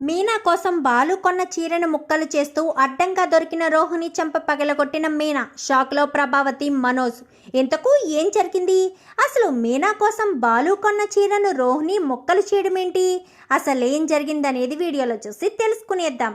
మీనా కోసం బాలు కొన్న చీరను ముక్కలు చేస్తూ అడ్డంగా దొరికిన రోహిణి చెంప పగలగొట్టిన మీనా. షాక్లో ప్రభావతి మనోజ్ ఇంతకు ఏం జరిగింది? అసలు మీనా కోసం బాలు కొన్న చీరను రోహిణి ముక్కలు చేయడం ఏంటి అసలేం జరిగిందనేది వీడియోలో చూసి తెలుసుకునేద్దాం.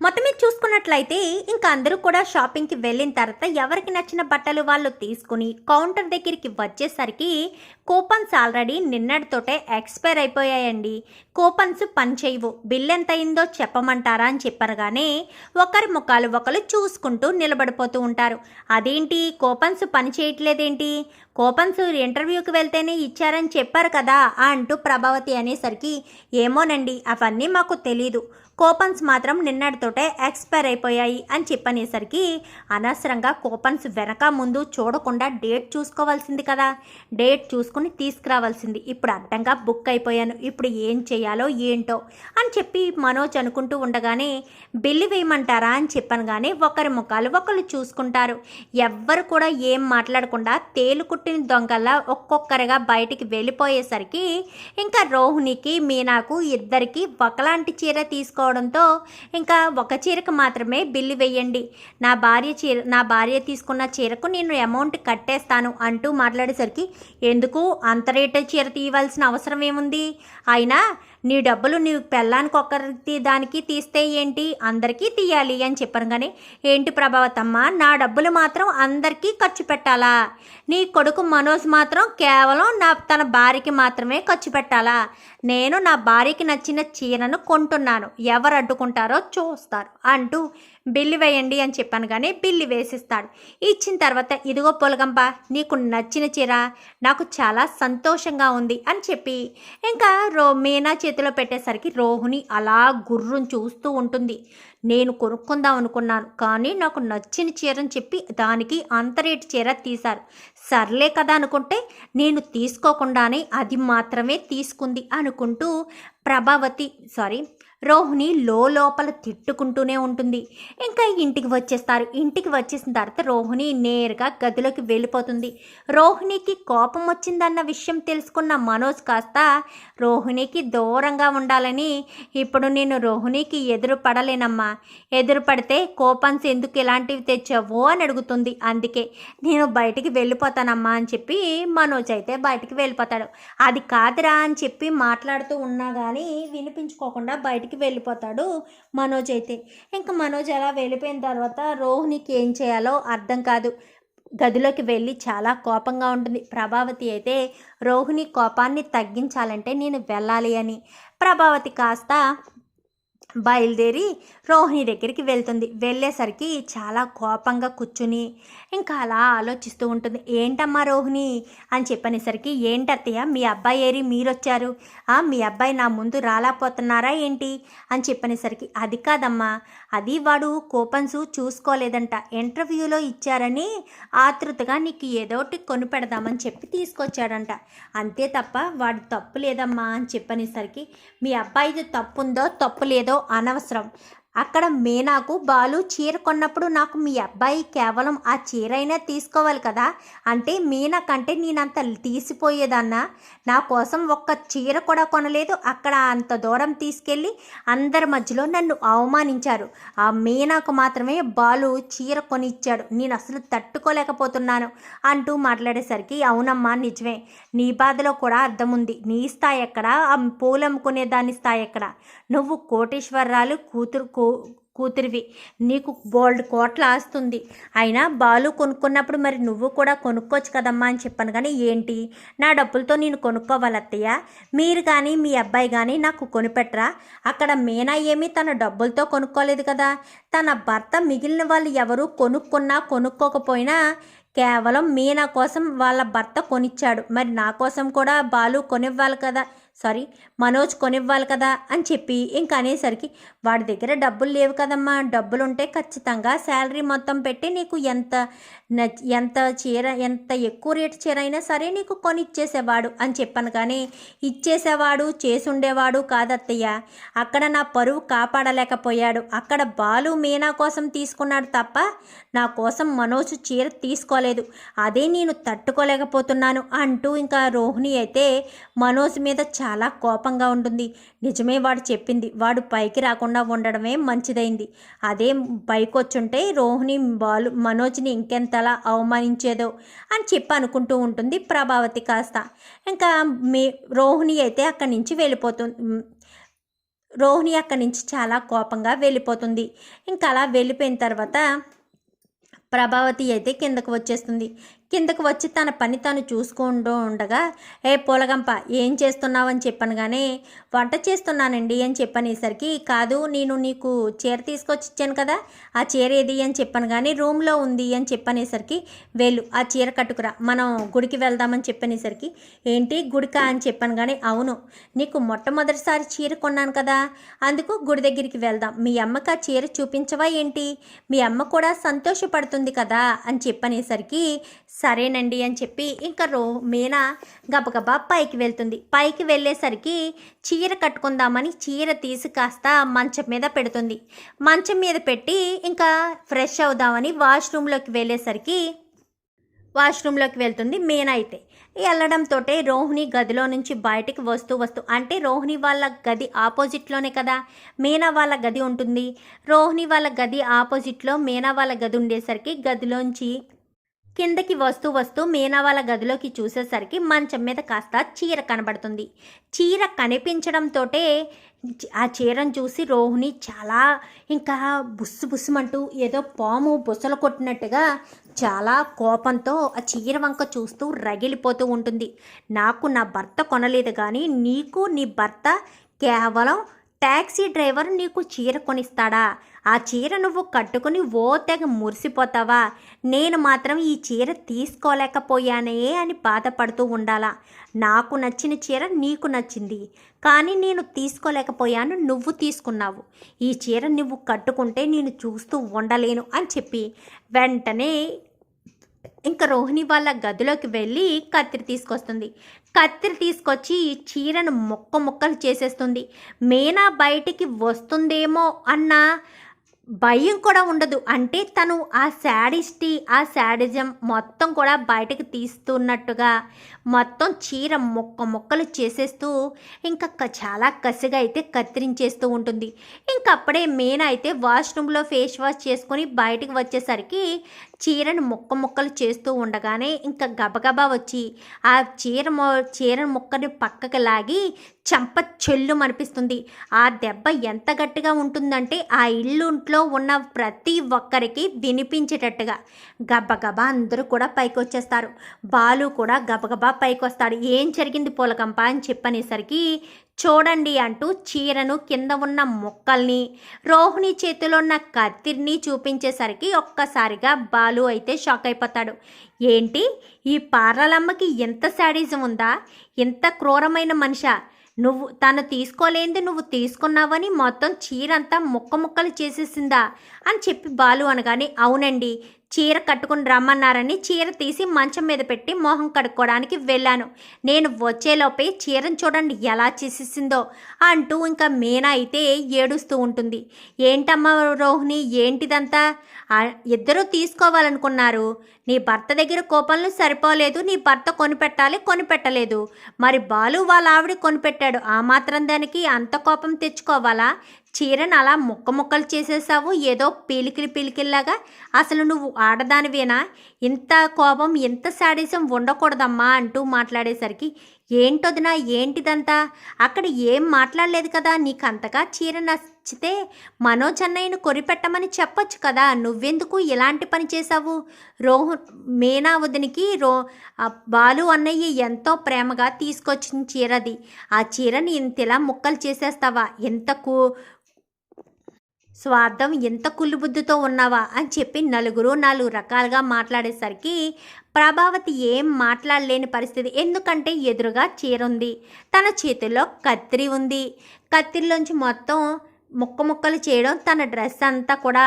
మొత్తం మీద చూసుకున్నట్లయితే ఇంకా అందరూ కూడా షాపింగ్కి వెళ్ళిన తర్వాత ఎవరికి నచ్చిన బట్టలు వాళ్ళు తీసుకుని కౌంటర్ దగ్గరికి వచ్చేసరికి కూపన్స్ ఆల్రెడీ నిన్నటితోటే ఎక్స్పైర్ అయిపోయాయండి. కూపన్స్ పనిచేయవు బిల్ ఎంత అయిందో చెప్పమంటారా అని చెప్పనగానే ఒకరి ముఖాలు ఒకరు చూసుకుంటూ నిలబడిపోతూ ఉంటారు. అదేంటి? కూపన్స్ పని చేయట్లేదేంటి? కూపన్స్ ఇంటర్వ్యూకి వెళ్తేనే ఇచ్చారని చెప్పారు కదా అంటూ ప్రభావతి అనేసరికి ఏమోనండి అవన్నీ మాకు తెలీదు. కూపన్స్ మాత్రం నిన్నటితోటే ఎక్స్పైర్ అయిపోయాయి అని చెప్పనేసరికి అనవసరంగా కూపన్స్ వెనక ముందు చూడకుండా డేట్ చూసుకోవాల్సింది కదా. డేట్ చూసుకుని తీసుకురావాల్సింది. ఇప్పుడు అడ్డంగా బుక్ అయిపోయాను. ఇప్పుడు ఏం చేయాలో ఏంటో అని చెప్పి మనోజ్ అనుకుంటూ ఉండగానే బిల్లు వేయమంటారా? అని చెప్పాను కానీ ఒకరి ముఖాలు ఒకరు చూసుకుంటారు. ఎవ్వరు కూడా ఏం మాట్లాడకుండా తేలు కుట్టిన దొంగల్లా ఒక్కొక్కరిగా బయటికి వెళ్ళిపోయేసరికి ఇంకా రోహిణికి మీనాకు ఇద్దరికి ఒకలాంటి చీర తీసుకోవడంతో ఇంకా ఒక చీరకు మాత్రమే బిల్లు వేయండి. నా భార్య చీర నా భార్య తీసుకున్న చీరకు నేను అమౌంట్ కట్టేస్తాను అంటూ మాట్లాడేసరికి ఎందుకు? అంత రేటు చీర తీయవలసిన అవసరం ఏముంది? అయినా నీ డబ్బులు నీ పెళ్ళానికి ఒక్కరికి దానికి తీస్తే ఏంటి? అందరికీ తీయాలి అని చెప్పాను కానీ ఏంటి ప్రభావతమ్మ? నా డబ్బులు మాత్రం అందరికీ ఖర్చు పెట్టాలా? నీ కొడుకు మనోజ్ మాత్రం కేవలం నా తన భార్యకి మాత్రమే ఖర్చు పెట్టాలా? నేను నా భార్యకి నచ్చిన చీరను కొంటున్నాను. ఎవరు అడ్డుకుంటారో చూస్తారు అంటూ బిల్లు వేయండి అని చెప్పాను కానీ బిల్లు వేసిస్తాడు. ఇచ్చిన తర్వాత ఇదిగో పొలగంప నీకు నచ్చిన చీర నాకు చాలా సంతోషంగా ఉంది అని చెప్పి ఇంకా రో మీనా చేతిలో పెట్టేసరికి రోహిణి అలా గుర్రం చూస్తూ ఉంటుంది. నేను కొనుక్కుందాం అనుకున్నాను కానీ నాకు నచ్చిన చీరని చెప్పి దానికి అంత రేటు చీర తీశారు. సర్లే కదా అనుకుంటే నేను తీసుకోకుండానే అది మాత్రమే తీసుకుంది అనుకుంటూ ప్రభావతి సారీ రోహిణి లోపల తిట్టుకుంటూనే ఉంటుంది. ఇంకా ఇంటికి వచ్చేస్తారు. ఇంటికి వచ్చేసిన తర్వాత రోహిణి నేరుగా గదిలోకి వెళ్ళిపోతుంది. రోహిణికి కోపం వచ్చిందన్న విషయం తెలుసుకున్న మనోజ్ కాస్త రోహిణికి దూరంగా ఉండాలని ఇప్పుడు నేను రోహిణికి ఎదురు పడలేనమ్మా ఎదురు పడితే కోపన్స్ ఎందుకు ఇలాంటివి తెచ్చావో? అని అడుగుతుంది. అందుకే నేను బయటికి వెళ్ళిపోతానమ్మా అని చెప్పి మనోజ్ అయితే బయటికి వెళ్ళిపోతాడు. అది కాదురా అని చెప్పి మాట్లాడుతూ ఉన్నా కానీ వినిపించుకోకుండా బయటికి వెళ్ళిపోతాడు మనోజ్ అయితే. ఇంకా మనోజ్ అలా వెళ్ళిపోయిన తర్వాత రోహిణికి ఏం చేయాలో అర్థం కాదు. గదిలోకి వెళ్ళి చాలా కోపంగా ఉంటుంది. ప్రభావతి అయితే రోహిణి కోపాన్ని తగ్గించాలంటే నేను వెళ్ళాలి అని. ప్రభావతి కాస్త బయలుదేరి రోహిణి దగ్గరికి వెళ్తుంది. వెళ్ళేసరికి చాలా కోపంగా కూర్చుని ఇంకా అలా ఆలోచిస్తూ ఉంటుంది. ఏంటమ్మా రోహిణి? అని చెప్పనేసరికి ఏంటత్తయ్య మీ అబ్బాయి ఏరి మీరొచ్చారు. ఆ, మీ అబ్బాయి నా ముందు రాలేకపోతున్నారా ఏంటి? అని చెప్పనేసరికి అది కాదమ్మా అది వాడు కూపన్స్ చూసుకోలేదంట. ఇంటర్వ్యూలో ఇచ్చారని ఆతృతగా నీకు ఏదోటి కొనిపెడదామని చెప్పి తీసుకొచ్చాడంట. అంతే తప్ప వాడు తప్పు లేదమ్మా అని చెప్పనేసరికి మీ అబ్బాయిది తప్పు ఉందో తప్పు లేదో అనవసరం. అక్కడ మీనాకు బాలు చీర కొన్నప్పుడు నాకు మీ అబ్బాయి కేవలం ఆ చీర అయినా తీసుకోవాలి కదా. అంటే మీనా కంటే నేనంత తీసిపోయేదన్నా. నా కోసం ఒక్క చీర కూడా కొనలేదు. అక్కడ అంత దూరం తీసుకెళ్ళి అందరి మధ్యలో నన్ను అవమానించారు. ఆ మీనాకు మాత్రమే బాలు చీర కొనిచ్చాడు. నేను అసలు తట్టుకోలేకపోతున్నాను అంటూ మాట్లాడేసరికి అవునమ్మా నిజమే. నీ బాధలో కూడా అర్థం ఉంది. నీ స్థాయి ఎక్కడ? ఆ పూలు అమ్ముకునే దాని స్థాయి ఎక్కడ? నువ్వు కోటేశ్వరరాలు కూతురు కూ కూతురివి. నీకు బోల్డ్ కోట్ల ఆస్తుంది. అయినా బాలు కొనుక్కున్నప్పుడు మరి నువ్వు కూడా కొనుక్కోవచ్చు కదమ్మా అని చెప్పాను కానీ ఏంటి? నా డబ్బులతో నేను కొనుక్కోవాలత్తయ్య. మీరు కానీ మీ అబ్బాయి కానీ నాకు కొనిపెట్టరా? అక్కడ మీనా ఏమీ తన డబ్బులతో కొనుక్కోలేదు కదా. తన భర్త మిగిలిన వాళ్ళు ఎవరు కొనుక్కున్నా కొనుక్కోకపోయినా కేవలం మీనా కోసం వాళ్ళ భర్త కొనిచ్చాడు. మరి నా కోసం కూడా బాలు కొనివ్వాలి కదా. సారీ మనోజ్ కొనివ్వాలి కదా అని చెప్పి ఇంకా అనేసరికి వాడి దగ్గర డబ్బులు లేవు కదమ్మా డబ్బులు ఉంటే ఖచ్చితంగా శాలరీ మొత్తం పెట్టి నీకు ఎంత ఎంత చీర ఎంత ఎక్కువ రేటు చీర అయినా సరే నీకు కొని ఇచ్చేసేవాడు అని చెప్పాను కానీ ఇచ్చేసేవాడు చేసుండేవాడు కాదత్తయ్య. అక్కడ నా పరువు కాపాడలేకపోయాడు. అక్కడ బాలు మీనా కోసం తీసుకున్నాడు తప్ప నా కోసం మనోజ్ చీర తీసుకోలేదు. అదే నేను తట్టుకోలేకపోతున్నాను అంటూ ఇంకా రోహిణి అయితే మనోజ్ మీద చాలా కోపంగా ఉంటుంది. నిజమే వాడు చెప్పింది. వాడు పైకి రాకుండా ఉండడమే మంచిదైంది. అదే పైకి వచ్చుంటే రోహిణి బాలు మనోజ్ని ఇంకెంతలా అవమానించేదో అని చెప్పి అనుకుంటూ ఉంటుంది ప్రభావతి కాస్త. ఇంకా మీ రోహిణి అయితే అక్కడి నుంచి వెళ్ళిపోతుంది రోహిణి అక్కడి నుంచి చాలా కోపంగా వెళ్ళిపోతుంది. ఇంకా అలా వెళ్ళిపోయిన తర్వాత ప్రభావతి అయితే కిందకు వచ్చేస్తుంది. కిందకు వచ్చి తన పని తాను చూసుకుంటూ ఉండగా ఏ పూలగంప ఏం చేస్తున్నావని చెప్పాను కానీ వంట చేస్తున్నానండి అని చెప్పనేసరికి కాదు నేను నీకు చీర తీసుకొచ్చి ఇచ్చాను కదా ఆ చీర ఏది? అని చెప్పాను కానీ రూమ్లో ఉంది అని చెప్పనేసరికి వెళ్ళు ఆ చీర కట్టుకురా మనం గుడికి వెళ్దామని చెప్పనేసరికి ఏంటి గుడికా? అని చెప్పాను కానీ అవును నీకు మొట్టమొదటిసారి చీర కొన్నాను కదా అందుకు గుడి దగ్గరికి వెళ్దాం. మీ అమ్మకి ఆ చీర చూపించవా ఏంటి? మీ అమ్మ కూడా సంతోషపడుతుంది కదా అని చెప్పనేసరికి సరేనండి అని చెప్పి ఇంకా రో మీనా గబగబా పైకి వెళ్తుంది. పైకి వెళ్ళేసరికి చీర కట్టుకుందామని చీర తీసి కాస్త మంచం మీద పెడుతుంది. మంచం మీద పెట్టి ఇంకా ఫ్రెష్ అవుదామని వాష్రూమ్లోకి వెళ్ళేసరికి వాష్రూమ్లోకి వెళ్తుంది మీనా అయితే. వెళ్ళడంతో రోహిణి గదిలో నుంచి బయటికి వస్తూ వస్తూ అంటే రోహిణి వాళ్ళ గది ఆపోజిట్లోనే కదా మీనా వాళ్ళ గది ఉంటుంది. రోహిణి వాళ్ళ గది ఆపోజిట్లో మీనా వాళ్ళ గది ఉండేసరికి గదిలోంచి కిందకి వస్తూ వస్తూ మీనా వాళ్ళ గదిలోకి చూసేసరికి మంచం మీద కాస్త చీర కనబడుతుంది. చీర కనిపించడంతో ఆ చీరను చూసి రోహిణి చాలా ఇంకా బుస్సు బుస్సుమంటూ ఏదో పాము బుసలు కొట్టినట్టుగా చాలా కోపంతో ఆ చీర వంక చూస్తూ రగిలిపోతూ ఉంటుంది. నాకు నా భర్త కొనలేదు కానీ నీకు నీ భర్త కేవలం ట్యాక్సీ డ్రైవర్ నీకు చీర కొనిస్తాడా? ఆ చీర నువ్వు కట్టుకుని ఓ తెగ మురిసిపోతావా? నేను మాత్రం ఈ చీర తీసుకోలేకపోయానే అని బాధపడుతూ ఉండాలా? నాకు నచ్చిన చీర నీకు నచ్చింది. కానీ నేను తీసుకోలేకపోయాను నువ్వు తీసుకున్నావు. ఈ చీర నువ్వు కట్టుకుంటే నేను చూస్తూ ఉండలేను అని చెప్పి వెంటనే ఇంకా రోహిణి వాళ్ళ గదిలోకి వెళ్ళి కత్తిరి తీసుకొస్తుంది. కత్తిరి తీసుకొచ్చి ఈ చీరను ముక్క ముక్కలు చేసేస్తుంది. మేనా బయటికి వస్తుందేమో అన్న భయం కూడా ఉండదు. అంటే తను ఆ శాడిస్టి ఆ శాడిజం మొత్తం కూడా బయటకు తీస్తున్నట్టుగా మొత్తం చీర మొక్క మొక్కలు చేసేస్తూ ఇంకా చాలా కసిగా అయితే కత్తిరించేస్తూ ఉంటుంది. ఇంకప్పుడే మేన అయితే వాష్రూమ్లో ఫేస్ వాష్ చేసుకొని బయటకు వచ్చేసరికి చీరను ముక్క ముక్కలు చేస్తూ ఉండగానే ఇంకా గబగబా వచ్చి ఆ చీర చీర ముక్కని పక్కకి లాగి చెంప చెల్లు అనిపిస్తుంది ఆ దెబ్బ ఎంత గట్టిగా ఉంటుందంటే ఆ ఇల్లుంట్లో ఉన్న ప్రతి ఒక్కరికి వినిపించేటట్టుగా. గబగబా అందరూ కూడా పైకి వచ్చేస్తారు బాలు కూడా గబగబా పైకి వస్తాడు ఏం జరిగింది పూలకంప అని చెప్పనేసరికి చూడండి అంటూ చీరను కింద ఉన్న ముక్కల్ని రోహిణి చేతిలో ఉన్న కత్తిరిని చూపించేసరికి ఒక్కసారిగా బాలు అయితే షాక్ అయిపోతాడు. ఏంటి? ఈ పార్లలమ్మకి ఎంత శాడిజం ఉందా? ఎంత క్రూరమైన మనిషా. నువ్వు తను తీసుకోలేంది నువ్వు తీసుకున్నావని మొత్తం చీర అంతా ముక్క ముక్కలు చేసేసిందా అని చెప్పి బాలు అనగానే అవునండి చీర కట్టుకుని రమ్మన్నారని చీర తీసి మంచం మీద పెట్టి మొహం కడుక్కోవడానికి వెళ్ళాను. నేను వచ్చేలోపే చీరను చూడండి ఎలా చేసేసిందో అంటూ ఇంకా మీనా అయితే ఏడుస్తూ ఉంటుంది. ఏంటమ్మా రోహిణి ఏంటిదంతా? ఇద్దరూ తీసుకోవాలనుకున్నారు. నీ భర్త దగ్గర కోపంలో సరిపోలేదు నీ భర్త కొనిపెట్టాలి కొనిపెట్టలేదు. మరి బాలు వాళ్ళ ఆవిడ కొనిపెట్టాడు. ఆ మాత్రం దానికి అంత కోపం తెచ్చుకోవాలా? చీరను అలా ముక్క ముక్కలు చేసేసావు? ఏదో పీలికిలి పీలికిల్లాగా అసలు నువ్వు ఆడదానివేనా? ఇంత కోపం ఇంత శాడిజం ఉండకూడదమ్మా అంటూ మాట్లాడేసరికి ఏంటొదినా? ఏంటిదంతా? అక్కడ ఏం మాట్లాడలేదు కదా? నీకంతగా చీర నచ్చితే మనోజ్ అన్నయ్యను కొరిపెట్టమని చెప్పొచ్చు కదా? నువ్వెందుకు ఇలాంటి పని చేశావు రోహు మీనా వదినికి రో బాలు అన్నయ్య ఎంతో ప్రేమగా తీసుకొచ్చిన చీరది. ఆ చీరని ఇంతలా ముక్కలు చేసేస్తావా? ఎంత స్వార్థం ఎంత కుళ్ళుబుద్ధితో ఉన్నావా అని చెప్పి నలుగురు నాలుగు రకాలుగా మాట్లాడేసరికి ప్రభావతి ఏం మాట్లాడలేని పరిస్థితి ఎందుకంటే ఎదురుగా చీర ఉంది తన చేతిలో కత్తిరి ఉంది. కత్తిరిలోంచి మొత్తం ముక్క ముక్కలు చేయడం తన డ్రెస్ అంతా కూడా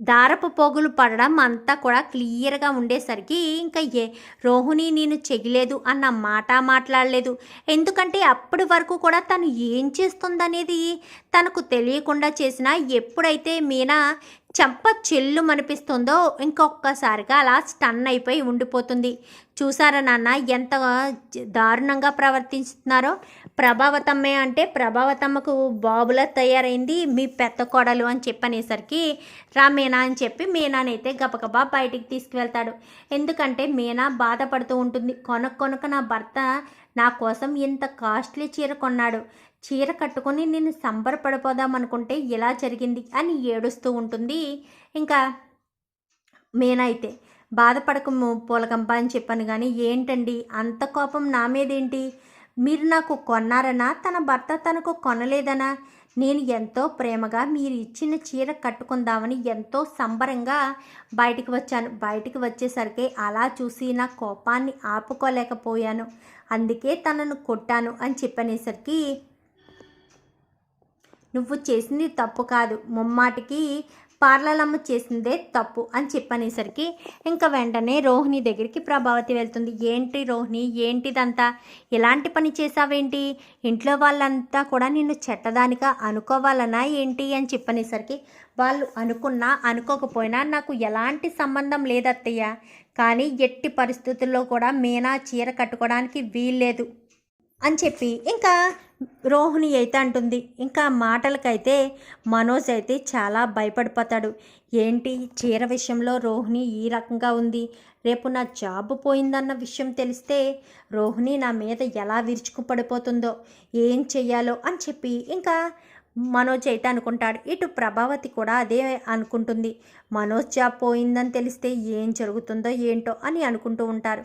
దారపు పోగులు పడడం అంతా కూడా క్లియర్గా ఉండేసరికి ఇంకా ఏ రోహిణి నేను చెగిలేదు అన్న మాట మాట్లాడలేదు. ఎందుకంటే అప్పటి వరకు కూడా తను ఏం చేస్తుందనేది తనకు తెలియకుండా చేసిన ఎప్పుడైతే మీనా చెంప చెల్లు మనిపిస్తుందో ఇంకొకసారిగా అలా స్టన్ అయిపోయి ఉండిపోతుంది. చూసారా నాన్న ఎంత దారుణంగా ప్రవర్తిస్తున్నారో? ప్రభావతమ్మే అంటే ప్రభావతమ్మకు బాబులా తయారైంది మీ పెద్ద కోడలు అని చెప్పనేసరికి రా మీనా అని చెప్పి మీనానైతే గబగబా బయటికి తీసుకువెళ్తాడు. ఎందుకంటే మీనా బాధపడుతూ ఉంటుంది. కొనక కొనక నా భర్త నా కోసం ఇంత కాస్ట్లీ చీర కొన్నాడు. చీర కట్టుకొని నేను సంబరపడిపోదాం అనుకుంటే ఇలా జరిగింది అని ఏడుస్తూ ఉంటుంది. ఇంకా మీనా అయితే బాధపడక పూలకంప అని చెప్పాను కానీ ఏంటండి? అంత కోపం నా మీదేంటి? మీరు నాకు కొన్నారనా? తన భర్త తనకు కొనలేదనా? నేను ఎంతో ప్రేమగా మీరు ఇచ్చిన చీర కట్టుకుందామని ఎంతో సంబరంగా బయటికి వచ్చాను. బయటికి వచ్చేసరికి అలా చూసి నా కోపాన్ని ఆపుకోలేకపోయాను. అందుకే తనను కొట్టాను అని చెప్పనేసరికి నువ్వు చేసింది తప్పు కాదు. ముమ్మాటికి పార్లలమ్మ చేసిందే తప్పు అని చెప్పనేసరికి ఇంకా వెంటనే రోహిణి దగ్గరికి ప్రభావతి వెళ్తుంది. ఏంటి రోహిణి? ఏంటిదంతా? ఎలాంటి పని చేసావేంటి ఇంట్లో వాళ్ళంతా కూడా నిన్ను చెట్టదానిగా అనుకోవాలనా ఏంటి అని చెప్పనేసరికి వాళ్ళు అనుకున్నా అనుకోకపోయినా నాకు ఎలాంటి సంబంధం లేదత్తయ్య. కానీ ఎట్టి పరిస్థితుల్లో కూడా మీనా చీర కట్టుకోవడానికి వీల్లేదు అని చెప్పి ఇంకా రోహిణి అయితే అంటుంది ఇంకా మాటలకైతే మనోజ్ అయితే చాలా భయపడిపోతాడు. ఏంటి? చీర విషయంలో రోహిణి ఈ రకంగా ఉంది. రేపు నా జాబ్ పోయిందన్న విషయం తెలిస్తే రోహిణి నా మీద ఎలా విరుచుకు పడిపోతుందో ఏం చెయ్యాలో అని చెప్పి ఇంకా మనోజ్ అయితే అనుకుంటాడు. ఇటు ప్రభావతి కూడా అదే అనుకుంటుంది. మనోజ్ జాబ్ పోయిందని తెలిస్తే ఏం జరుగుతుందో ఏంటో అని అనుకుంటూ ఉంటారు.